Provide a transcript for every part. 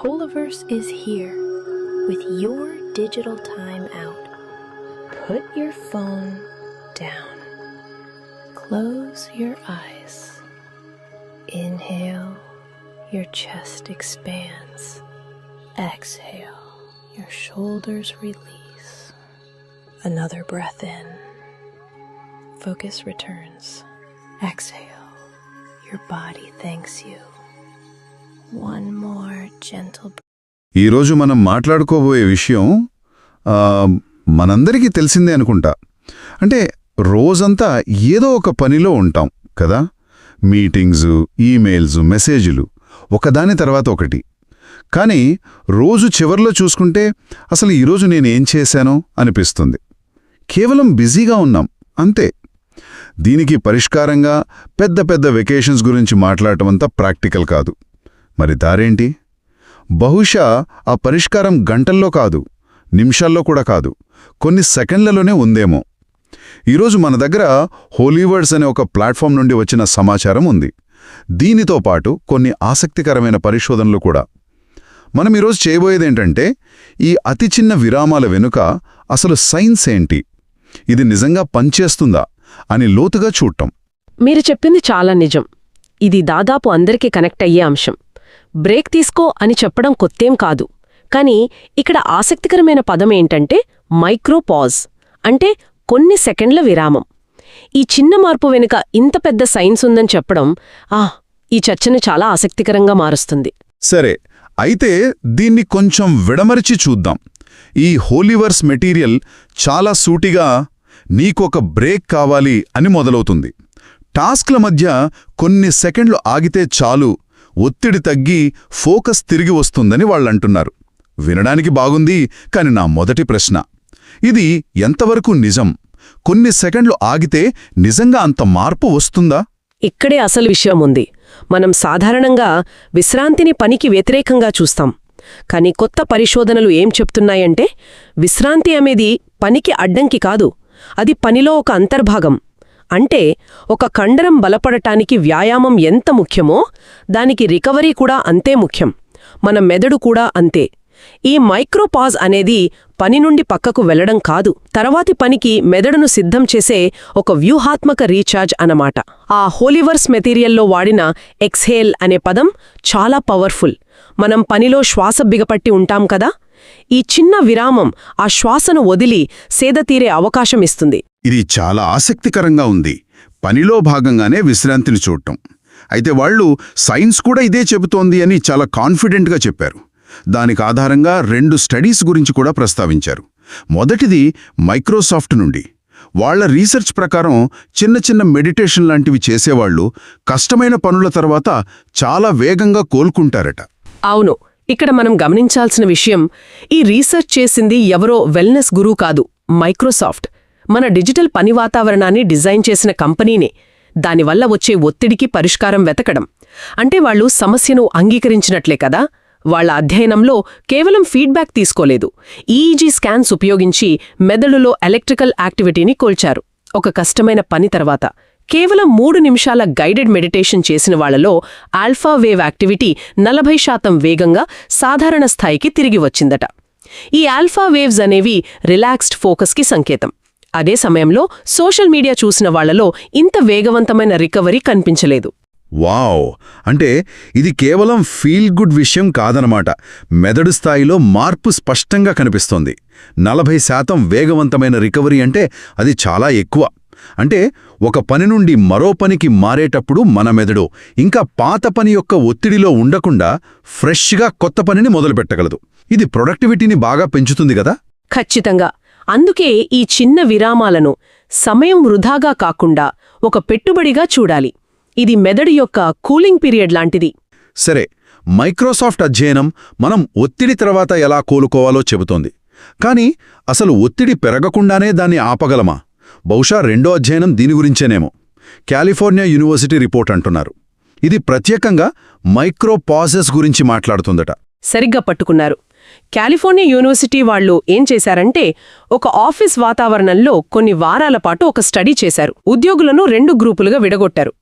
Holiverse is here with your digital time out. Put your phone down. Close your eyes. Inhale, your chest expands. Exhale, your shoulders release. Another breath in. Focus returns. Exhale, your body thanks you. ఈరోజు మనం మాట్లాడుకోబోయే విషయం మనందరికీ తెలిసిందే అనుకుంటా. అంటే రోజంతా ఏదో ఒక పనిలో ఉంటాం కదా? మీటింగ్స్ ఈమెయిల్స్ మెసేజ్లు ఒకదాని తర్వాత ఒకటి. కానీ రోజు చివర్లో చూసుకుంటే అసలు ఈరోజు నేనేం చేశానో అనిపిస్తుంది. కేవలం బిజీగా ఉన్నాం అంతే. దీనికి పరిష్కారంగా పెద్ద పెద్ద వెకేషన్స్ గురించి మాట్లాడటం అంతా ప్రాక్టికల్ కాదు. మరి దారేంటి? బహుశా ఆ పరిష్కారం గంటల్లో కాదు నిమిషాల్లో కూడా కాదు కొన్ని సెకండ్లలోనే ఉందేమో. ఈరోజు మన దగ్గర హోలీవర్డ్స్ అనే ఒక ప్లాట్ఫామ్ నుండి వచ్చిన సమాచారం ఉంది. దీనితో పాటు కొన్ని ఆసక్తికరమైన పరిశోధనలు కూడా. మనం ఈరోజు చేయబోయేదేంటంటే ఈ అతి చిన్న విరామాల వెనుక అసలు సైన్స్ ఏంటి? ఇది నిజంగా పనిచేస్తుందా అని లోతుగా చూడటం. మీరు చెప్పింది చాలా నిజం. ఇది దాదాపు అందరికీ కనెక్ట్ అయ్యే అంశం. బ్రేక్ తీసుకో అని చెప్పడం కొత్తేం కాదు. కానీ ఇక్కడ ఆసక్తికరమైన పదం ఏంటంటే మైక్రోపాజ్ అంటే కొన్ని సెకండ్ల విరామం. ఈ చిన్న మార్పు వెనుక ఇంత పెద్ద సైన్స్ ఉందని చెప్పడం ఆ ఈ చర్చను చాలా ఆసక్తికరంగా మారుస్తుంది. సరే అయితే దీన్ని కొంచెం విడమరిచి చూద్దాం. ఈ హోలీవర్స్ మెటీరియల్ చాలా సూటిగా నీకొక బ్రేక్ కావాలి అని మొదలవుతుంది. టాస్క్ల మధ్య కొన్ని సెకండ్లు ఆగితే చాలు ఒత్తిడి తగ్గి ఫోకస్ తిరిగి వస్తుందని వాళ్ళంటున్నారు. వినడానికి బాగుంది కాని నా మొదటి ప్రశ్న. ఇది ఎంతవరకు నిజం? కొన్ని సెకండ్లు ఆగితే నిజంగా అంత మార్పు వస్తుందా? ఇక్కడే అసలు విషయం ఉంది. మనం సాధారణంగా విశ్రాంతిని పనికి వ్యతిరేకంగా చూస్తాం. కానీ కొత్త పరిశోధనలు ఏం చెప్తున్నాయంటే విశ్రాంతి అనేది పనికి అడ్డంకి కాదు. అది పనిలో ఒక అంతర్భాగం. అంటే ఒక కండరం బలపడటానికి వ్యాయామం ఎంత ముఖ్యమో దానికి రికవరీ కూడా అంతే ముఖ్యం. మన మెదడు కూడా అంతే. ఈ మైక్రోపాజ్ అనేది పని నుండి పక్కకు వెళ్ళడం కాదు తర్వాతి పనికి మెదడును సిద్ధం చేసే ఒక వ్యూహాత్మక రీఛార్జ్ అన్నమాట. ఆ హోలివర్స్ మెటీరియల్లో వాడిన ఎక్స్హేల్ అనే పదం చాలా పవర్ఫుల్. మనం పనిలో శ్వాస బిగపట్టి ఉంటాం కదా ఈ చిన్న విరామం ఆ శ్వాసను వదిలి సేదతీరే అవకాశం ఇస్తుంది. ఇది చాలా ఆసక్తికరంగా ఉంది. పనిలో భాగంగానే విశ్రాంతిని చూడటం. అయితే వాళ్ళు సైన్స్ కూడా ఇదే చెబుతోంది అని చాలా కాన్ఫిడెంట్గా చెప్పారు. దానికి ఆధారంగా రెండు స్టడీస్ గురించి కూడా ప్రస్తావించారు. మొదటిది మైక్రోసాఫ్ట్ నుండి. వాళ్ళ రీసెర్చ్ ప్రకారం చిన్న చిన్న మెడిటేషన్ లాంటివి చేసేవాళ్ళు కష్టమైన పనుల తర్వాత చాలా వేగంగా కోలుకుంటారట. అవును. ఇక్కడ మనం గమనించాల్సిన విషయం ఈ రీసెర్చ్ చేసింది ఎవరో వెల్నెస్ గురువు కాదు మైక్రోసాఫ్ట్. మన డిజిటల్ పని వాతావరణాన్ని డిజైన్ చేసిన కంపెనీనే. దానివల్ల వచ్చే ఒత్తిడికి పరిష్కారం వెతకడం. అంటే వాళ్ళు సమస్యను అంగీకరించినట్లే కదా? వాళ్ళ అధ్యయనంలో కేవలం ఫీడ్బ్యాక్ తీసుకోలేదు. ఈఈజీ స్కాన్స్ ఉపయోగించి మెదడులో ఎలక్ట్రికల్ యాక్టివిటీని కోల్చారు. ఒక కష్టమైన పని తర్వాత. కేవలం మూడు నిమిషాల గైడెడ్ మెడిటేషన్ చేసిన వాళ్ళలో ఆల్ఫా వేవ్ యాక్టివిటీ నలభై శాతం వేగంగా సాధారణ స్థాయికి తిరిగి వచ్చిందట. ఈ ఆల్ఫా వేవ్స్ అనేవి రిలాక్స్డ్ ఫోకస్కి సంకేతం. అదే సమయంలో సోషల్ మీడియా చూసిన వాళ్ళలో ఇంత వేగవంతమైన రికవరీ కనిపించలేదు. వావ్! అంటే ఇది కేవలం ఫీల్ గుడ్ విషయం కాదనమాట. మెదడు స్థాయిలో మార్పు స్పష్టంగా కనిపిస్తోంది. నలభై శాతం వేగవంతమైన రికవరీ అంటే అది చాలా ఎక్కువ. అంటే ఒక పని నుండి మరో పనికి మారేటప్పుడు మన మెదడు ఇంకా పాత పని యొక్క ఒత్తిడిలో ఉండకుండా ఫ్రెష్గా కొత్త పనిని మొదలుపెట్టగలదు. ఇది ప్రొడక్టివిటీని బాగా పెంచుతుంది కదా? ఖచ్చితంగా. అందుకే ఈ చిన్న విరామాలను సమయం వృధాగా కాకుండా ఒక పెట్టుబడిగా చూడాలి. ఇది మెదడు యొక్క కూలింగ్ పీరియడ్ లాంటిది. సరే మైక్రోసాఫ్ట్ అధ్యయనం మనం ఒత్తిడి తర్వాత ఎలా కోలుకోవాలో చెబుతోంది. కానీ అసలు ఒత్తిడి పెరగకుండానే దాన్ని ఆపగలమా? బహుశా రెండో అధ్యయనం దీని గురించేనేమో. కాలిఫోర్నియా యూనివర్సిటీ రిపోర్ట్ అంటున్నారు. ఇది ప్రత్యేకంగా మైక్రోపాజెస్ గురించి మాట్లాడుతుందట. సరిగ్గా పట్టుకున్నారు. కాలిఫోర్నియా యూనివర్సిటీ వాళ్ళు ఏం చేశారంటే ఒక ఆఫీస్ వాతావరణంలో కొన్ని వారాల పాటు ఒక స్టడీ చేశారు. ఉద్యోగులను రెండు గ్రూపులుగా విడగొట్టారు.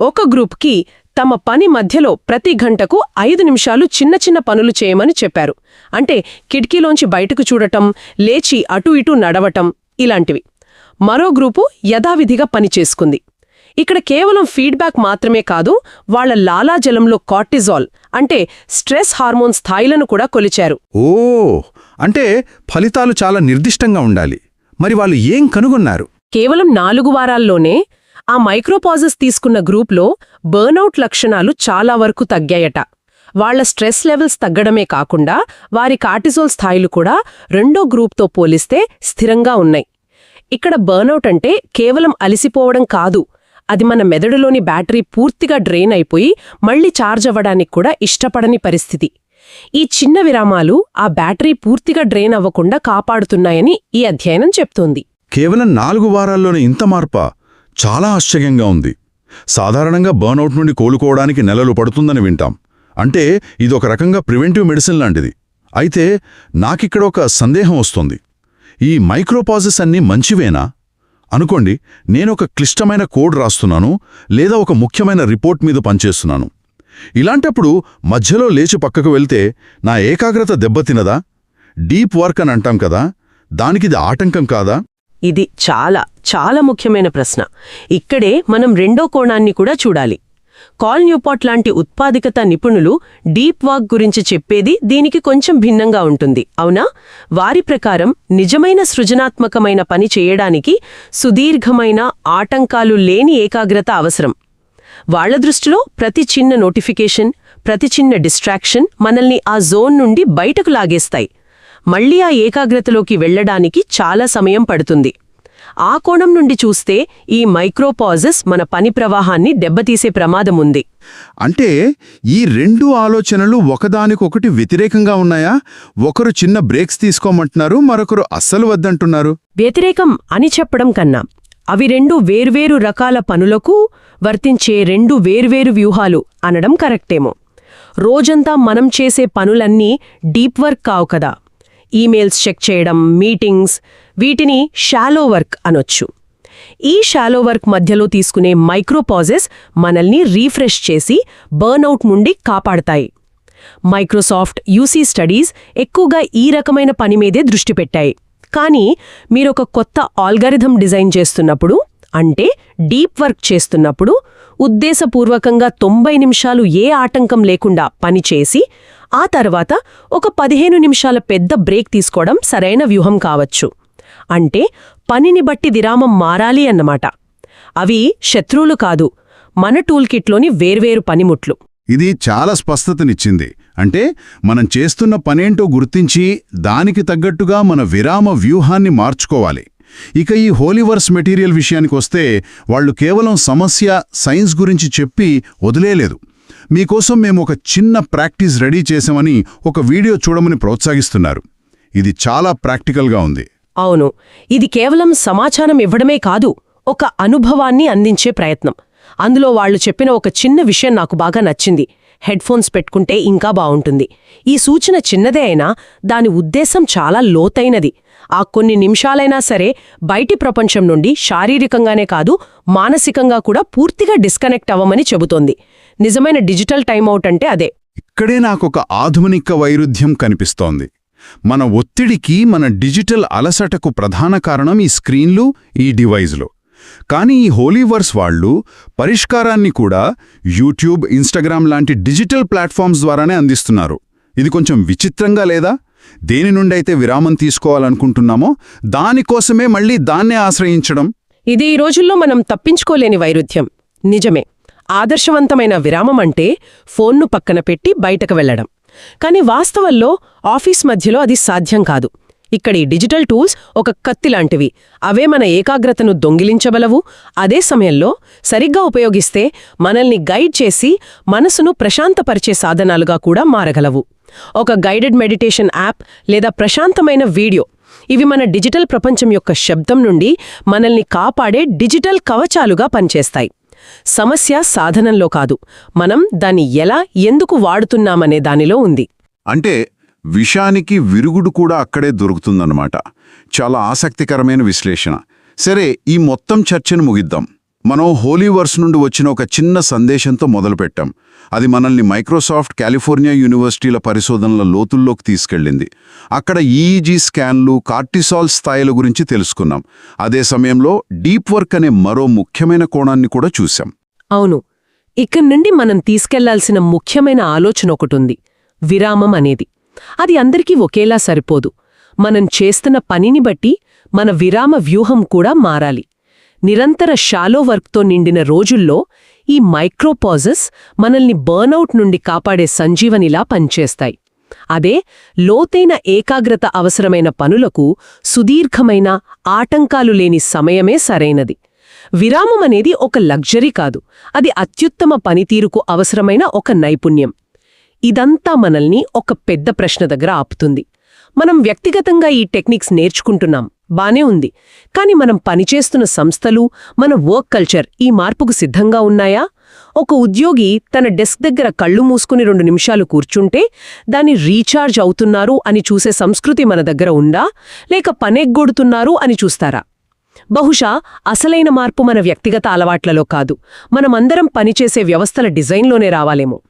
ఒక గ్రూప్కి తమ పని మధ్యలో ప్రతి గంటకు ఐదు నిమిషాలు చిన్న చిన్న పనులు చేయమని చెప్పారు. అంటే కిటికీలోంచి బయటకు చూడటం లేచి అటూ ఇటూ నడవటం ఇలాంటివి. మరో గ్రూపు యథావిధిగా పనిచేసుకుంది. ఇక్కడ కేవలం ఫీడ్బ్యాక్ మాత్రమే కాదు వాళ్ళ లాలాజలంలో కార్టిజాల్ అంటే స్ట్రెస్ హార్మోన్ స్థాయిలను కూడా కొలిచారు. ఓ అంటే ఫలితాలు చాలా నిర్దిష్టంగా ఉండాలి. మరి వాళ్ళు ఏం కనుగొన్నారు? కేవలం నాలుగు వారాల్లోనే ఆ మైక్రోపాజెస్ తీసుకున్న గ్రూప్లో బర్నౌట్ లక్షణాలు చాలా వరకు తగ్గాయట. వాళ్ళ స్ట్రెస్ లెవెల్స్ తగ్గడమే కాకుండా వారి కార్టిజోల్ స్థాయిలు కూడా రెండో గ్రూప్తో పోలిస్తే స్థిరంగా ఉన్నాయి. ఇక్కడ బర్నౌట్ అంటే కేవలం అలిసిపోవడం కాదు. అది మన మెదడులోని బ్యాటరీ పూర్తిగా డ్రెయిన్ అయిపోయి మళ్ళీ ఛార్జ్ అవ్వడానికి కూడా ఇష్టపడని పరిస్థితి. ఈ చిన్న విరామాలు ఆ బ్యాటరీ పూర్తిగా డ్రెయిన్ అవ్వకుండా కాపాడుతున్నాయని ఈ అధ్యయనం చెప్తోంది. కేవలం నాలుగు వారాల్లోనే ఇంత మార్ప? చాలా ఆశ్చర్యంగా ఉంది. సాధారణంగా బర్నౌట్ నుండి కోలుకోవడానికి నెలలు పడుతుందని వింటాం. అంటే ఇదొక రకంగా ప్రివెంటివ్ మెడిసిన్ లాంటిది. అయితే నాకిక్కడ ఒక సందేహం వస్తుంది. ఈ మైక్రోపాజెస్ అన్నీ మంచివేనా? అనుకోండి నేను ఒక క్లిష్టమైన కోడ్ రాస్తున్నాను లేదా ఒక ముఖ్యమైన రిపోర్ట్ మీద పనిచేస్తున్నాను. ఇలాంటప్పుడు మధ్యలో లేచి పక్కకు వెళ్తే నా ఏకాగ్రత దెబ్బతినదా డీప్ వర్క్ అని అంటాం కదా దానికిది ఆటంకం కాదా? ఇది చాలా చాలా ముఖ్యమైన ప్రశ్న. ఇక్కడే మనం రెండో కోణాన్ని కూడా చూడాలి. కాల్ న్యూపాట్ లాంటి ఉత్పాదికత నిపుణులు డీప్ వాక్ గురించి చెప్పేది దీనికి కొంచెం భిన్నంగా ఉంటుంది. అవునా? వారి ప్రకారం నిజమైన సృజనాత్మకమైన పని చేయడానికి సుదీర్ఘమైన ఆటంకాలు లేని ఏకాగ్రత అవసరం. వాళ్ళ దృష్టిలో ప్రతి చిన్న నోటిఫికేషన్ ప్రతి చిన్న డిస్ట్రాక్షన్ మనల్ని ఆ జోన్ నుండి బయటకు లాగేస్తాయి. మళ్ళీ ఆ ఏకాగ్రతలోకి వెళ్ళడానికి చాలా సమయం పడుతుంది. ఆ కోణం నుండి చూస్తే ఈ మైక్రోపాజెస్ మన పని ప్రవాహాన్ని దెబ్బతీసే ప్రమాదముంది అంటే ఈ రెండు ఆలోచనలు ఒకదానికొకటి వ్యతిరేకంగా ఉన్నాయా? ఒకరు చిన్న బ్రేక్స్ తీసుకోమంటున్నారు మరొకరు అస్సలు వద్దంటున్నారు. వ్యతిరేకం అని చెప్పడం కన్నా అవి రెండు వేర్వేరు రకాల పనులకు వర్తించే రెండు వేర్వేరు వ్యూహాలు అనడం కరెక్టేమో. రోజంతా మనం చేసే పనులన్నీ డీప్ వర్క్ కావు కదా. ఈమెయిల్స్ చెక్ చేయడం మీటింగ్స్ వీటిని షాలో వర్క్ అనొచ్చు. ఈ షాలో వర్క్ మధ్యలో తీసుకునే మైక్రోపాజెస్ మనల్ని రీఫ్రెష్ చేసి బర్న్అవుట్ నుండి కాపాడతాయి. మైక్రోసాఫ్ట్ యూసీ స్టడీస్ ఎక్కువగా ఈ రకమైన పని మీదే దృష్టి పెట్టాయి. కానీ మీరొక కొత్త ఆల్గారిథం డిజైన్ చేస్తున్నప్పుడు అంటే డీప్ వర్క్ చేస్తున్నప్పుడు ఉద్దేశపూర్వకంగా తొంభై నిమిషాలు ఏ ఆటంకం లేకుండా పనిచేసి ఆ తర్వాత ఒక పదిహేను నిమిషాల పెద్ద బ్రేక్ తీసుకోవడం సరైన వ్యూహం కావచ్చు. అంటే పనిని బట్టి విరామం మారాలి అన్నమాట. అవి శత్రువులు కాదు మన టూల్కిట్లోని వేర్వేరు పనిముట్లు. ఇది చాలా స్పష్టతనిచ్చింది. అంటే మనం చేస్తున్న పనేంటో గుర్తించి దానికి తగ్గట్టుగా మన విరామ వ్యూహాన్ని మార్చుకోవాలి. ఇక ఈ హోలీవర్స్ మెటీరియల్ విషయానికి వస్తే వాళ్ళు కేవలం సమస్య సైన్స్ గురించి చెప్పి వదిలేలేదు మీకోసం మేము ఒక చిన్న ప్రాక్టీస్ రెడీ చేశామని ఒక వీడియో చూడమని ప్రోత్సహిస్తున్నారు. ఇది చాలా ప్రాక్టికల్గా ఉంది. అవును. ఇది కేవలం సమాచారం ఇవ్వడమే కాదు ఒక అనుభవాన్ని అందించే ప్రయత్నం. అందులో వాళ్ళు చెప్పిన ఒక చిన్న విషయం నాకు బాగా నచ్చింది. హెడ్ఫోన్స్ పెట్టుకుంటే ఇంకా బావుంటుంది ఈ సూచన చిన్నదే అయినా దాని ఉద్దేశం చాలా లోతైనది. ఆ కొన్ని నిమిషాలైనా సరే బయటి ప్రపంచం నుండి శారీరకంగానే కాదు మానసికంగా కూడా పూర్తిగా డిస్కనెక్ట్ అవ్వమని చెబుతోంది. నిజమైన డిజిటల్ టైమౌట్ అంటే అదే. ఇక్కడే నాకొక ఆధునిక వైరుధ్యం కనిపిస్తోంది. మన ఒత్తిడికి మన డిజిటల్ అలసటకు ప్రధాన కారణం ఈ స్క్రీన్లు ఈ డివైజ్లు. కానీ ఈ హోలీవర్స్ వాళ్ళు పరిష్కారాన్ని కూడా యూట్యూబ్ ఇన్స్టాగ్రామ్ లాంటి డిజిటల్ ప్లాట్ఫామ్స్ ద్వారానే అందిస్తున్నారు. ఇది కొంచెం విచిత్రంగా లేదా? దేని నుండైతే విరామం తీసుకోవాలనుకుంటున్నామో దానికోసమే మళ్ళీ దాన్నే ఆశ్రయించడం. ఇది ఈ రోజుల్లో మనం తప్పించుకోలేని వైరుధ్యం. నిజమే. ఆదర్శవంతమైన విరామం అంటే ఫోన్ను పక్కన పెట్టి బయటకు వెళ్ళడం కానీ వాస్తవంలో ఆఫీస్ మధ్యలో అది సాధ్యం కాదు. ఇక్కడి డిజిటల్ టూల్స్ ఒక కత్తి లాంటివి. అవే మన ఏకాగ్రతను దొంగిలించగలవు అదే సమయంలో సరిగ్గా ఉపయోగిస్తే మనల్ని గైడ్ చేసి మనసును ప్రశాంతపరిచే సాధనాలుగా కూడా మారగలవు. ఒక గైడెడ్ మెడిటేషన్ యాప్ లేదా ప్రశాంతమైన వీడియో. ఇవి మన డిజిటల్ ప్రపంచం యొక్క శబ్దం నుండి మనల్ని కాపాడే డిజిటల్ కవచాలుగా పనిచేస్తాయి. సమస్య సాధనంలో కాదు. మనం దాన్ని ఎలా ఎందుకు వాడుతున్నామనే దానిలో ఉంది. అంటే విషానికి విరుగుడు కూడా అక్కడే దొరుకుతుందన్నమాట. చాలా ఆసక్తికరమైన విశ్లేషణ. సరే ఈ మొత్తం చర్చను ముగిద్దాం. మనం హోలీ వర్స్ నుండి వచ్చిన ఒక చిన్న సందేశంతో మొదలుపెట్టాం. అది మనల్ని మైక్రోసాఫ్ట్ కాలిఫోర్నియా యూనివర్సిటీల పరిశోధనల లోతుల్లోకి తీసుకెళ్ళింది. అక్కడ ఈఈజీ స్కాన్లు కార్టిసాల్ స్థాయిల గురించి తెలుసుకున్నాం. అదే సమయంలో డీప్ వర్క్ అనే మరో ముఖ్యమైన కోణాన్ని కూడా చూశాం. అవును. ఇక్కడి నుండి మనం తీసుకెళ్ళాల్సిన ముఖ్యమైన ఆలోచన ఒకటుంది విరామం అనేది. అది అందరికీ ఒకేలా సరిపోదు. మనం చేస్తున్న పనిని బట్టి మన విరామ వ్యూహం కూడా మారాలి. నిరంతర షాలో వర్క్తో నిండిన రోజుల్లో ఈ మైక్రోపాజెస్ మనల్ని బర్నౌట్ నుండి కాపాడే సంజీవనిలా పనిచేస్తాయి. అదే లోతైన ఏకాగ్రత అవసరమైన పనులకు సుదీర్ఘమైన ఆటంకాలు లేని సమయమే సరైనది. విరామం అనేది ఒక లగ్జరీ కాదు. అది అత్యుత్తమ పనితీరుకు అవసరమైన ఒక నైపుణ్యం. ఇదంతా మనల్ని ఒక పెద్ద ప్రశ్న దగ్గర ఆపుతుంది. మనం వ్యక్తిగతంగా ఈ టెక్నిక్స్ నేర్చుకుంటున్నాం. బానే ఉంది. కాని మనం పనిచేస్తున్న సంస్థలు మన వర్క్ కల్చర్ ఈ మార్పుకు సిద్ధంగా ఉన్నాయా? ఒక ఉద్యోగి తన డెస్క్ దగ్గర కళ్ళు మూసుకుని రెండు నిమిషాలు కూర్చుంటే దాన్ని రీఛార్జ్ అవుతున్నారు అని చూసే సంస్కృతి మన దగ్గర ఉందా? లేక పనెగ్గొడుతున్నారు అని చూస్తారా? బహుశా అసలైన మార్పు మన వ్యక్తిగత అలవాట్లలో కాదు. మనమందరం పనిచేసే వ్యవస్థల డిజైన్లోనే రావాలేమో.